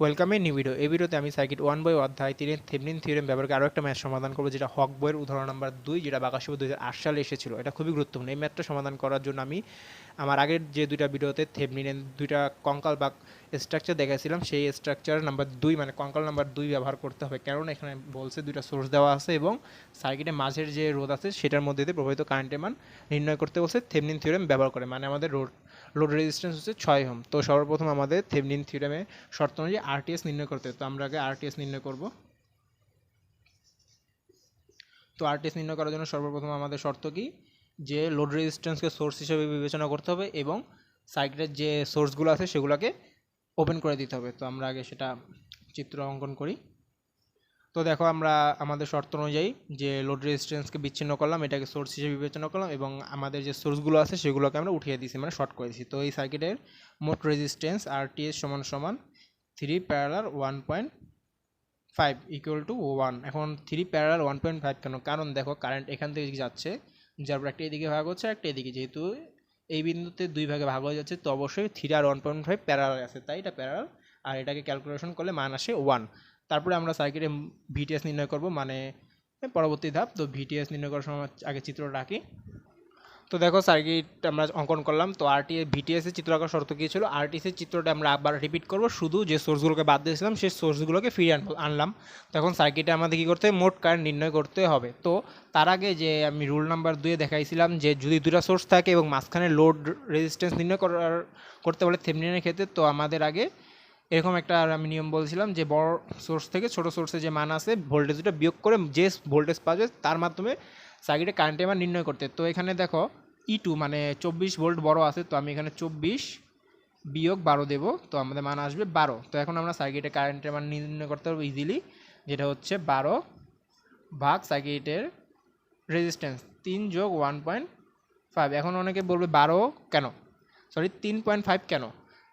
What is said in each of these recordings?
Welcome a new video. এই ভিডিওতে আমি সার্কিট ওয়ান বই অধ্যায় তিনের থেমনিন থিওরেম ব্যবহার করে আরও একটা ম্যাথ সমাধান করব, যেটা হক বইয়ের উদাহরণ নাম্বার দুই, যেটা বাকাশিব দুই হাজার আট সালে এসেছিল। এটা খুবই গুরুত্বপূর্ণ। এই ম্যাথটা সমাধান করার জন্য আমি আমার আগের যে দুইটা ভিডিওতে থেমনিনের দুইটা কঙ্কাল বা স্ট্রাকচার দেখাইছিলাম, সেই স্ট্রাকচার নাম্বার দুই মানে কঙ্কাল নাম্বার দুই ব্যবহার করতে হবে। কারণ এখানে বলছে দুইটা সোর্স দেওয়া আছে এবং সার্কিটের মাঝের যে রোধ আছে, সেটার মধ্যে দিয়ে প্রবাহিত কারেন্টের মান নির্ণয় করতে বলছে থেমনিন থিওরেম ব্যবহার করে। মানে আমাদের রোড লোড রেজিস্ট্যান্স হচ্ছে ছয় হোম তো সর্বপ্রথম আমাদের থেমনিন থিওরেমে শর্ত অনুযায়ী আরটিএস নির্ণয় করতে তো আমরা আগে আরটিএস নির্ণয় করব। তো আরটিএস নির্ণয় করার জন্য সর্বপ্রথম আমাদের শর্ত কি? যে লোড রেজিস্ট্যান্সকে সোর্স হিসেবে বিবেচনা করতে হবে এবং সাইকেলের যে সোর্সগুলো আছে সেগুলোকে ওপেন করে দিতে হবে। তো আমরা আগে সেটা চিত্র অঙ্কন করি। তো দেখো আমরা আমাদের শর্ত অনুযায়ী যে লোড রেজিস্ট্যান্সকে বিচ্ছিন্ন করলাম, এটাকে সোর্স হিসেবে বিবেচনা করলাম এবং আমাদের যে সোর্সগুলো আছে সেগুলোকে আমরা উঠিয়ে দিয়েছি মানে শর্ট করে দিয়েছি। তো এই সার্কিটের মোট রেজিস্ট্যান্স আর টিএস সমান সমান three parallel one point five equal to one এখন three parallel one point five কেন? কারণ দেখো কারেন্ট এখান থেকে যাচ্ছে, যার পর একটা এদিকে ভাগ হচ্ছে একটা এদিকে। যেহেতু এই বিন্দুতে দুই ভাগে ভাগ হয়ে যাচ্ছে, তো অবশ্যই থ্রি আর ওয়ান পয়েন্ট ফাইভ প্যারালার আছে। তাই এটা প্যারালাল আর এটাকে ক্যালকুলেশন করলে মান আসে ওয়ান তারপরে আমরা সার্কিটে ভিটিএস নির্ণয় করব মানে পরবর্তী ধাপ। তো ভিটিএস নির্ণয় করার সময় আগে চিত্রটা আঁকি। তো দেখো সার্কিট আমরা অঙ্কন করলাম, তো আরটি ভিটিএস এর চিত্র আঁকার শর্ত কী ছিল? আরটিএস এর চিত্রটা আমরা আবার রিপিট করব, শুধু যে সোর্সগুলোকে বাদ দিয়েছিলাম, সেই সোর্সগুলোকে ফিরিয়ে আনবো- আনলাম। তখন সার্কিটে আমাদের কী করতে হবে মোট কারেন্ট নির্ণয় করতে হবে। তো তার আগে যে আমি রুল নাম্বার দুয়ে দেখাইছিলাম যে যদি দুটা সোর্স থাকে এবং মাঝখানে লোড রেজিস্ট্যান্স নির্ণয় করার, করতে বলে থেমনিনের ক্ষেত্রে, তো আমাদের আগে এরকম একটা আমি নিয়ম বলছিলাম যে বড় সোর্স থেকে ছোট সোর্সে যে মান আছে ভোল্টেজটা বিয়োগ করে যে ভোল্টেজ পাওয়া যায়, তার মাধ্যমে সার্কিটে কারেন্টের মান নির্ণয় করতে। তো এখানে দেখো ই টু মানে চব্বিশ ভোল্ট বড় আছে, তো আমি এখানে চব্বিশ বিয়োগ বারো দেবো, তো আমাদের মান আসবে বারো। তো এখন আমরা সার্কিটে কারেন্টের মান নির্ণয় করতে পারব ইজিলি যেটা হচ্ছে বারো ভাগ সার্কিটের রেজিস্ট্যান্স তিন যোগ ওয়ান পয়েন্ট ফাইভ এখন অনেকে বলবে বারো কেন? সরি তিন পয়েন্ট ফাইভ কেন?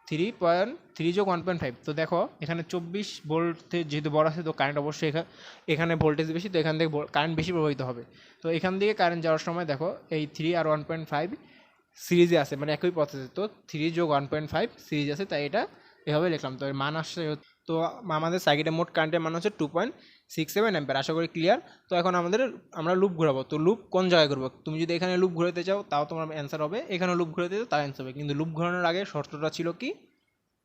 থ্রি পয়েন্ট থ্রি যোগ ওয়ান পয়েন্ট ফাইভ তো দেখো, এখানে চব্বিশ ভোল্ট যেহেতু বড় আছে, তো কারেন্ট অবশ্যই এখা- এখানে ভোল্টেজ বেশি, তো এখান থেকে কারেন্ট বেশি প্রভাবিত হবে। তো এখান থেকে কারেন্ট যাওয়ার সময় দেখো, এই থ্রি আর ওয়ান পয়েন্ট ফাইভ সিরিজে আছে মানে একই পথে। তো থ্রি যোগ ওয়ান পয়েন্ট ফাইভ সিরিজ আছে, তাই এটা এভাবে লিখলাম। তো এর মান আসছে তো আমাদের সার্কিটের মোট কারেন্টের মান হচ্ছে টু পয়েন্ট সিক্স সেভেন অ্যাম্পের আশা করি ক্লিয়ার তো এখন আমাদের আমরা লুপ ঘোরাবো। তো লুপ কোন জায়গায় ঘুরবো? তুমি যদি এখানে লুপ ঘুরাতে চাও, তাও তোমার অ্যান্সার হবে। এখানে লুপ ঘুরাতে চাও, তার অ্যান্সার হবে। কিন্তু লুপ ঘোরানোর আগে শর্তটা ছিল কি?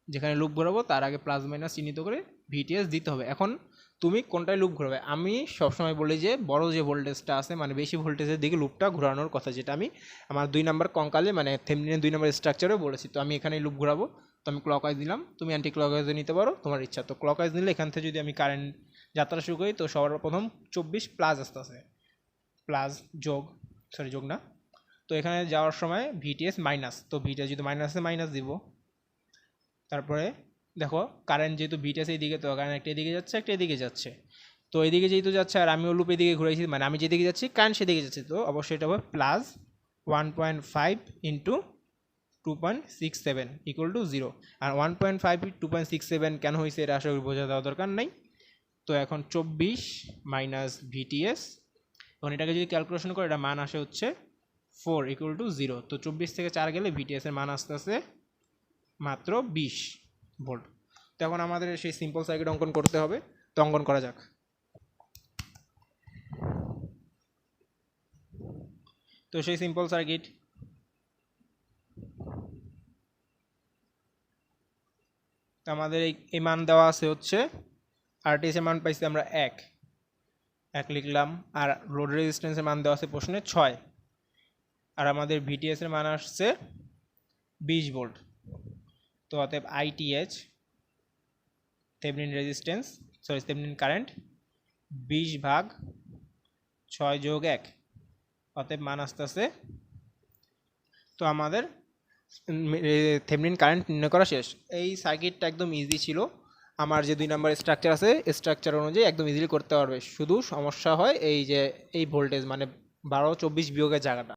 যেখানে লুপ ঘোরাবো, তার আগে প্লাস মাইনাস চিহ্নিত করে ভিটিএস দিতে হবে। এখন তুমি কোনটায় লুপ ঘোরাবে? আমি সবসময় বলি যে, বড় যে ভোল্টেজটা আছে মানে বেশি ভোল্টেজের দিকে লুপটা ঘোরানোর কথা যেটা আমি আমার দুই নাম্বার কঙ্কালে মানে থেমনিনের দুই নাম্বার স্ট্রাকচারে বলেছি। তো আমি এখানে লুপ ঘোরাবো। তো আমি ক্লকওয়াইজ দিলাম তুমি অ্যান্টি ক্লকওয়াইজে নিতে পারো, তোমার ইচ্ছা। তো ক্লকওয়াইজ নিলে এখান থেকে যদি আমি কারেন্ট যাত্রা শুরু করি, তো সর্বপ্রথম চব্বিশ প্লাস আসতে আছে প্লাস যোগ সরি যোগ না। তো এখানে যাওয়ার সময় ভিটিএস মাইনাস তো ভিটিএস যদি মাইনাসে মাইনাস দিব, তারপরে দেখো কারেন্ট যেহেতু ভিটিএস এই দিকে তো কারেন্ট একটা এদিকে যাচ্ছে, একটা এদিকে যাচ্ছে। তো এদিকে যেহেতু যাচ্ছে, আর আমিও লুপ এদিকে ঘুরেছি মানে আমি যেদিকে যাচ্ছি কারেন্ট সেদিকে যাচ্ছে। তো অবশ্যই এটা হবে plus one point five into two point six seven equal to zero R one point five two point six seven কেন হয়েছে এটা আসলে বোঝা দেওয়া দরকার নেই। তো এখন চব্বিশ মাইনাস ভিটিএস এখন এটাকে যদি ক্যালকুলেশন করে, এটা মান আসে হচ্ছে ফোর ইকুয়াল টু জিরো তো চব্বিশ থেকে চার গেলে ভিটিএস এর মান আসতে আসতে মাত্র বিশ ভোল্ট তো এখন আমাদের সেই সিম্পল সার্কিট অঙ্কন করতে হবে। তো অঙ্কন করা যাক। তো সেই সিম্পল সার্কিট তো আমাদের এই মান দেওয়া আছে হচ্ছে আরটিএস এর মান পাইছি আমরা এক। এক লিখলাম, আর রোড রেজিস্ট্যান্সের মান দেওয়া আছে প্রশ্নে ছয়। আর আমাদের ভিটিএস এর মান আসছে বিশ ভোল্ট তো অতএব ITH Thevenin resistance sorry Thevenin current বিশ ভাগ ছয় যোগ এক। অতএব মান আসতে আসতে তো আমাদের থেমনিন কারেন্ট নির্ণয় করা শেষ। এই সার্কিটটা একদম ইজি ছিল। আমার যে দুই নাম্বার স্ট্রাকচার আছে স্ট্রাকচার অনুযায়ী একদম ইজিলি করতে পারবে। শুধু সমস্যা হয় এই যে, এই ভোল্টেজ মানে বারো চব্বিশ বিয়োগের জায়গাটা।